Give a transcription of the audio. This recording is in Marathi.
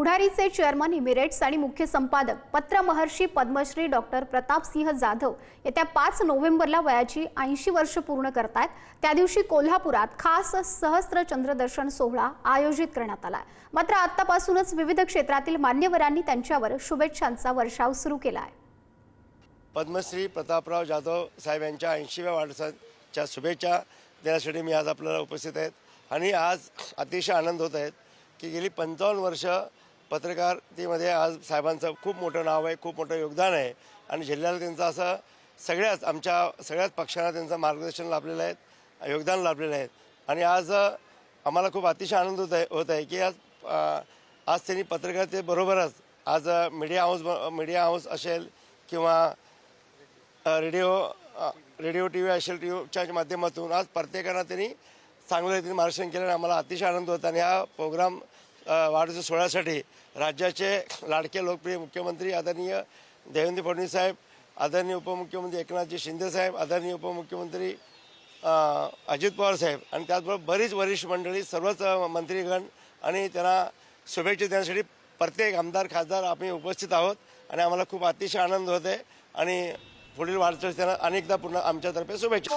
पुढारीचे चेअरमन इमिरेट्स आणि मुख्य संपादक पत्रमहर्षी पद्मश्री डॉक्टर प्रतापसिंह जाधव येत्या पाच नोव्हेंबरला वयाची ऐंशी वर्ष पूर्ण करतायत. त्या दिवशी कोल्हापुरात खास सहस्त्र चंद्रदर्शन सोहळा आयोजित करण्यात आला मात्र आतापासूनच विविध क्षेत्रातील मान्यवरांनी त्यांच्यावर शुभेच्छांचा वर्षाव सुरू केला आहे पद्मश्री प्रतापराव जाधव साहेब यांच्या ऐंशीव्या वाढदिवसाच्या शुभेच्छा देण्यासाठी मी आज आपल्याला उपस्थित आहेत. आणि आज अतिशय आनंद होत आहेत की गेली पंचावन्न वर्ष पत्रकारितेमध्ये आज साहेबांचं खूप मोठं नाव आहे खूप मोठं योगदान आहे. आणि जिल्ह्याला त्यांचं असं सगळ्याच आमच्या सगळ्याच पक्षांना त्यांचं मार्गदर्शन लाभलेलं आहे योगदान लाभलेलं आहे. आणि आज आम्हाला खूप अतिशय आनंद होत आहे होत आहे की आज आज त्यांनी पत्रकारितेबरोबरच आज मीडिया हाऊस ब- मीडिया हाऊस असेल किंवा रेडिओ रेडिओ टी व्ही असेल टी व्हीच्या माध्यमातून आज प्रत्येकानं त्यांनी चांगलं रीतीने मार्गदर्शन केलं आणि आम्हाला अतिशय आनंद होता आणि हा प्रोग्राम वाढदिवस सोहळ्यासाठी राज्याचे लाडके लोकप्रिय मुख्यमंत्री आदरणीय देवेंद्र फडणवीस साहेब आदरणीय उपमुख्यमंत्री एकनाथजी शिंदे साहेब आदरणीय उपमुख्यमंत्री अजित पवार साहेब आणि त्याचबरोबर बरीच वरिष्ठ मंडळी सर्वच मंत्रीगण आणि त्यांना शुभेच्छा देण्यासाठी प्रत्येक आमदार खासदार आम्ही उपस्थित आहोत आणि आम्हाला खूप अतिशय आनंद होत आहे आणि पुढील वाढचाल त्यांना अनेकदा पुन्हा आमच्यातर्फे शुभेच्छा.